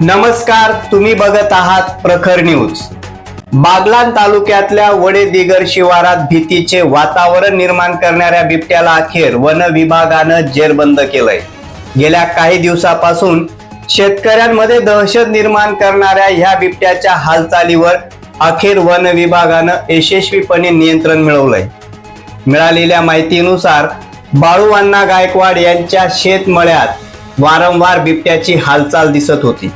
नमस्कार तुम्ही बघत आहात प्रखर न्यूज. बागलान तालुक्यातल्या वडे दिगर शिवारात भीतीचे वातावरण निर्माण करणाऱ्या बिबट्याला अखेर वन विभागानं जेरबंद केलंय. गेल्या काही दिवसापासून शेतकऱ्यांमध्ये दहशत निर्माण करणाऱ्या ह्या बिबट्याच्या हालचालीवर अखेर वन विभागानं यशस्वीपणे नियंत्रण मिळवलंय. मिळालेल्या माहितीनुसार बाळू अण्णा गायकवाड यांच्या शेतमळ्यात वारंवार बिबट्याची हालचाल दिसत होती.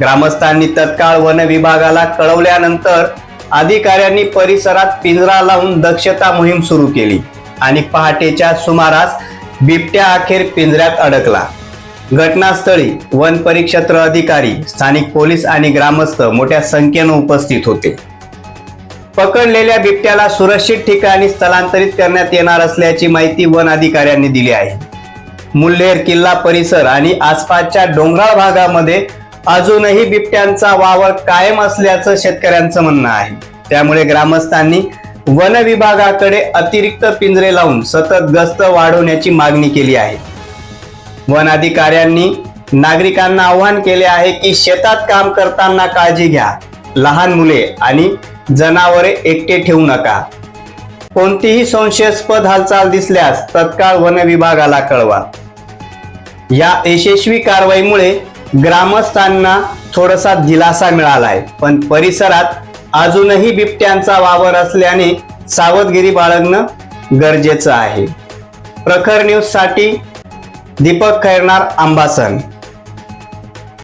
ग्रामस्थांनी तत्काळ वन विभागाला कळवल्यानंतर अधिकाऱ्यांनी परिसरात पिंजरा लावून दक्षता मोहीम सुरू केली आणि पहाटेच्या सुमारास बिबट्या अखेर पिंजऱ्यात अडकला. घटनास्थळी वन परिक्षेत्र अधिकारी स्थानिक पोलीस आणि ग्रामस्थ मोठ्या संख्येनं उपस्थित होते. पकडलेल्या बिबट्याला सुरक्षित ठिकाणी स्थलांतरित करण्यात येणार असल्याची माहिती वन अधिकाऱ्यांनी दिली आहे. मुल्हेर किल्ला परिसर आणि आसपासच्या डोंगराळ भागामध्ये अजूनही बिबट्यांचा वावर कायम असल्याचं शेतकऱ्यांचं म्हणणं आहे. त्यामुळे ग्रामस्थांनी वन विभागाकडे अतिरिक्त पिंजरे लावून सतत गस्त वाढवण्याची मागणी केली आहे. वन अधिकाऱ्यांनी नागरिकांना आवाहन केले आहे की शेतात काम करताना काळजी घ्या. लहान मुले आणि जनावरे एकटे ठेवू नका. कोणतीही संशयास्पद हालचाल दिसल्यास तत्काळ वन विभागाला कळवा. या यशस्वी कारवाईमुळे ग्रामस्थांना थोडासा दिलासा मिळालाय. पण परिसरात अजूनही बिबट्यांचा वावर असल्याने सावधगिरी बाळगणं गरजेचं आहे. प्रखर न्यूजसाठी दीपक खैरनार आंबासन